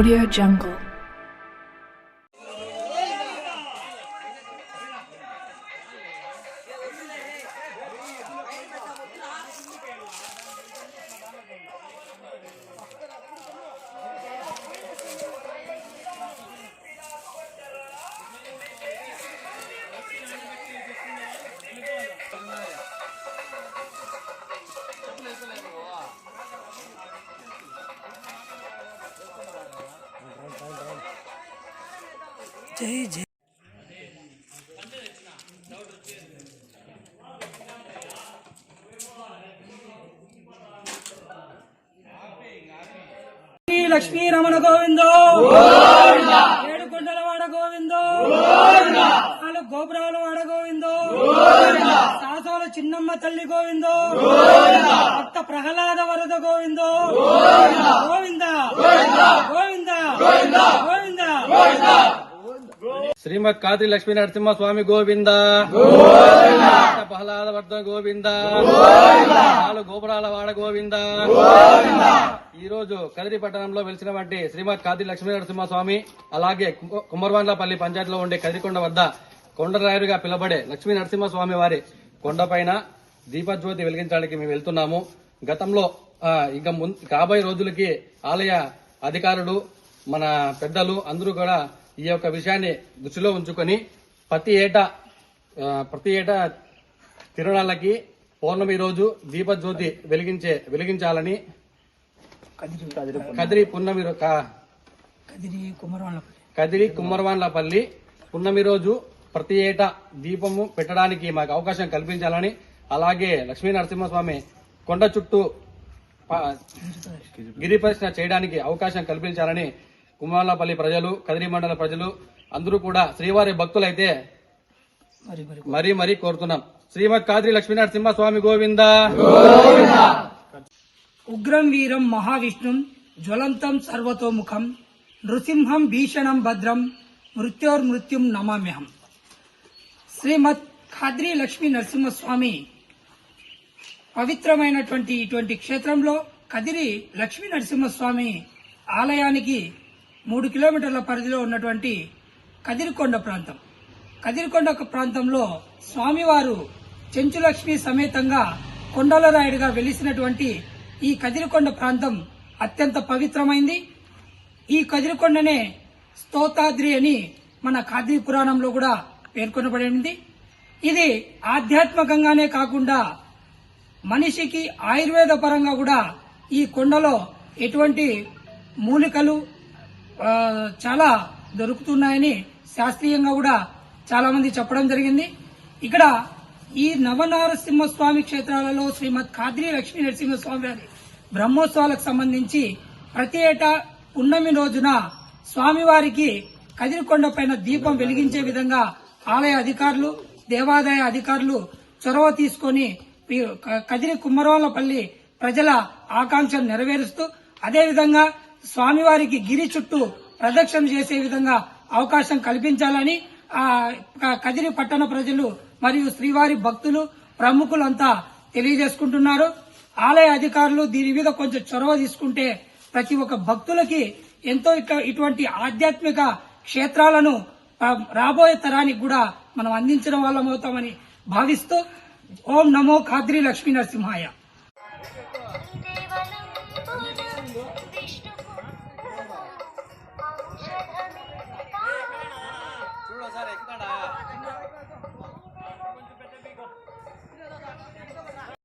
Audio Jungle. Shri Lakshmi Ramana గోవిందో. ఏడు కొండలవాడ గోవిందో. నాలుగు గోపురాల వాడ గోవిందో. సాసాల చిన్నమ్మ తల్లి గోవిందో. భక్త ప్రహ్లాద వరద గోవిందో. గోవిందా. గోవిందా. గోవిందా. శ్రీమద్ కాతి లక్ష్మీ నరసింహ స్వామి గోవింద. ప్రహ్లాద వర్ధన గోవింద. నాలుగు గోపురాల వాడ గోవింద. ఈ రోజు కదిరి పట్టణంలో వెలిసినటువంటి శ్రీమద్ కాతి లక్ష్మీ నరసింహ స్వామి అలాగే కు- కుమ్మరవాండ్లపల్లి పంచాయతీలో ఉండే కదిరికొండ వద్ద కొండరాయుడుగా పిలబడే లక్ష్మీ నరసింహ స్వామి వారి కొండపైన దీపజ్యోతి వెలిగించడానికి మేము వెళ్తున్నాము. గతంలో ఇంకా ముందు రాబోయే రోజులకి ఆలయ అధికారులు మన పెద్దలు అందరూ కూడా ఈ యొక్క విషయాన్ని దృష్టిలో ఉంచుకొని ప్రతి ఏటా ప్రతి ఏటా తిరునాళ్ళకి పౌర్ణమి రోజు దీపజ్యోతి వెలిగించే వెలిగించాలని కదిరి పున్నమి కదిరి కుమ్మరవాన్లపల్లి పున్నమి రోజు ప్రతి ఏటా దీపము పెట్టడానికి మాకు అవకాశం కల్పించాలని అలాగే లక్ష్మీ నరసింహస్వామి కొండ చుట్టూ ప- గిరి ప్రదక్షిణ చేయడానికి అవకాశం కల్పించాలని కుమ్మరాలపల్లి ప్రజలు కదిరి మండల ప్రజలు అందరూ కూడా శ్రీవారి భక్తులైతే మరి మరి. కోరుతున్నాం. శ్రీమద్ కాద్రి లక్ష్మీ నరసింహ స్వామి గోవింద. ఉగ్రం వీరం మహావిష్ణుం జ్వలంతం సర్వతోముఖం నృసింహం భీషణం భద్రం మృత్యోర్మృత్యుం నమామ్యహం. శ్రీమద్ ఖాద్రి లక్ష్మీ నరసింహస్వామి పవిత్రమైనటువంటి ఇటువంటి క్షేత్రంలో కదిరి లక్ష్మీ నరసింహస్వామి ఆలయానికి మూడు కిలోమీటర్ల పరిధిలో ఉన్నటువంటి కదిరికొండ ప్రాంతం. కదిరికొండ ప్రాంతంలో స్వామివారు చెంచులక్ష్మి సమేతంగా కొండలరాయుడుగా వెలిసినటువంటి ఈ కదిరికొండ ప్రాంతం అత్యంత పవిత్రమైంది. ఈ కదిరికొండనే స్తోతాద్రి అని మన కాద్రి పురాణంలో కూడా పేర్కొనబడింది. ఇది ఆధ్యాత్మికంగానే కాకుండా మనిషికి ఆయుర్వేద పరంగా కూడా ఈ కొండలో ఎటువంటి మూలికలు చాలా దొరుకుతున్నాయని శాస్త్రీయంగా కూడా చాలా మంది చెప్పడం జరిగింది. ఇక్కడ ఈ నవనారసింహస్వామి క్షేత్రాలలో శ్రీమద్ ఖాద్రి లక్ష్మీ నరసింహస్వామి వారి బ్రహ్మోత్సవాలకు సంబంధించి ప్రతి ఏటా పున్నమి రోజున స్వామివారికి కదిరికొండ పైన దీపం వెలిగించే విధంగా ఆలయ అధికారులు దేవాదాయ అధికారులు చొరవ తీసుకొని కదిరి కుమ్మరోలపల్లి ప్రజల ఆకాంక్షను నెరవేరుస్తూ అదేవిధంగా స్వామివారికి గిరి చుట్టూ ప్రదక్షిణ చేసే విధంగా అవకాశం కల్పించాలని ఆ కదిరి పట్టణ ప్రజలు మరియు శ్రీవారి భక్తులు ప్రముఖులంతా తెలియజేసుకుంటున్నారు. ఆలయ అధికారులు దీని మీద కొంచెం చొరవ తీసుకుంటే ప్రతి ఒక్క భక్తులకి ఎంతో ఇటువంటి ఆధ్యాత్మిక క్షేత్రాలను రాబోయే తరానికి కూడా మనం అందించిన వాళ్ళం అవుతామని భావిస్తూ ఓం నమో ఖాద్రి లక్ష్మీ నరసింహాయ.